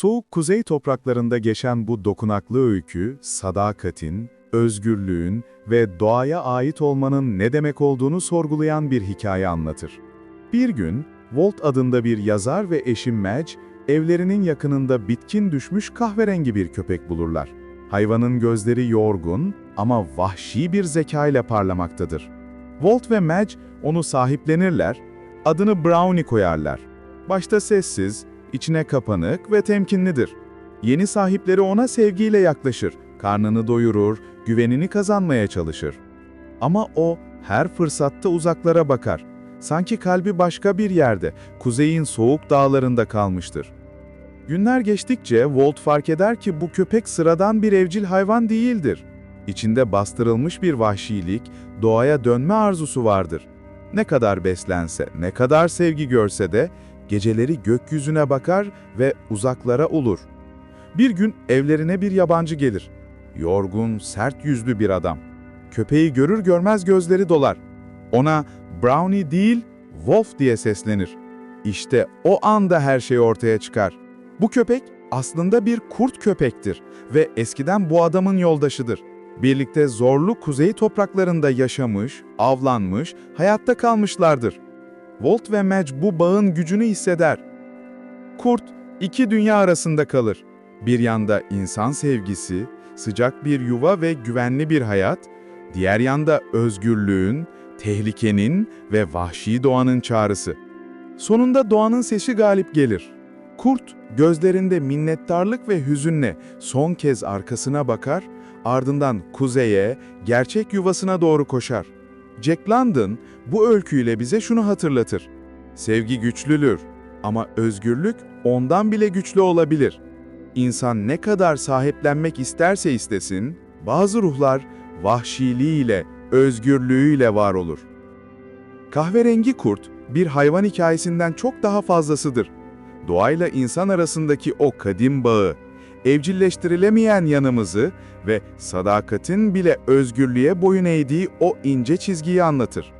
Soğuk kuzey topraklarında geçen bu dokunaklı öykü, sadakatin, özgürlüğün ve doğaya ait olmanın ne demek olduğunu sorgulayan bir hikaye anlatır. Bir gün, Walt adında bir yazar ve eşi Madge, evlerinin yakınında bitkin düşmüş kahverengi bir köpek bulurlar. Hayvanın gözleri yorgun ama vahşi bir zeka ile parlamaktadır. Walt ve Madge onu sahiplenirler, adını Brownie koyarlar. Başta sessiz, içine kapanık ve temkinlidir. Yeni sahipleri ona sevgiyle yaklaşır, karnını doyurur, güvenini kazanmaya çalışır. Ama o her fırsatta uzaklara bakar. Sanki kalbi başka bir yerde, kuzeyin soğuk dağlarında kalmıştır. Günler geçtikçe Walt fark eder ki bu köpek sıradan bir evcil hayvan değildir. İçinde bastırılmış bir vahşilik, doğaya dönme arzusu vardır. Ne kadar beslense, ne kadar sevgi görse de geceleri gökyüzüne bakar ve uzaklara olur. Bir gün evlerine bir yabancı gelir. Yorgun, sert yüzlü bir adam. Köpeği görür görmez gözleri dolar. Ona Brownie değil, Wolf diye seslenir. İşte o anda her şey ortaya çıkar. Bu köpek aslında bir kurt köpektir ve eskiden bu adamın yoldaşıdır. Birlikte zorlu kuzey topraklarında yaşamış, avlanmış, hayatta kalmışlardır. Walt ve Madge bu bağın gücünü hisseder. Kurt, iki dünya arasında kalır. Bir yanda insan sevgisi, sıcak bir yuva ve güvenli bir hayat, diğer yanda özgürlüğün, tehlikenin ve vahşi doğanın çağrısı. Sonunda doğanın sesi galip gelir. Kurt, gözlerinde minnettarlık ve hüzünle son kez arkasına bakar, ardından kuzeye, gerçek yuvasına doğru koşar. Jack London bu öyküyle bize şunu hatırlatır. Sevgi güçlüdür ama özgürlük ondan bile güçlü olabilir. İnsan ne kadar sahiplenmek isterse istesin, bazı ruhlar vahşiliğiyle, özgürlüğüyle var olur. Kahverengi kurt bir hayvan hikayesinden çok daha fazlasıdır. Doğayla insan arasındaki o kadim bağı, evcilleştirilemeyen yanımızı ve sadakatin bile özgürlüğe boyun eğdiği o ince çizgiyi anlatır.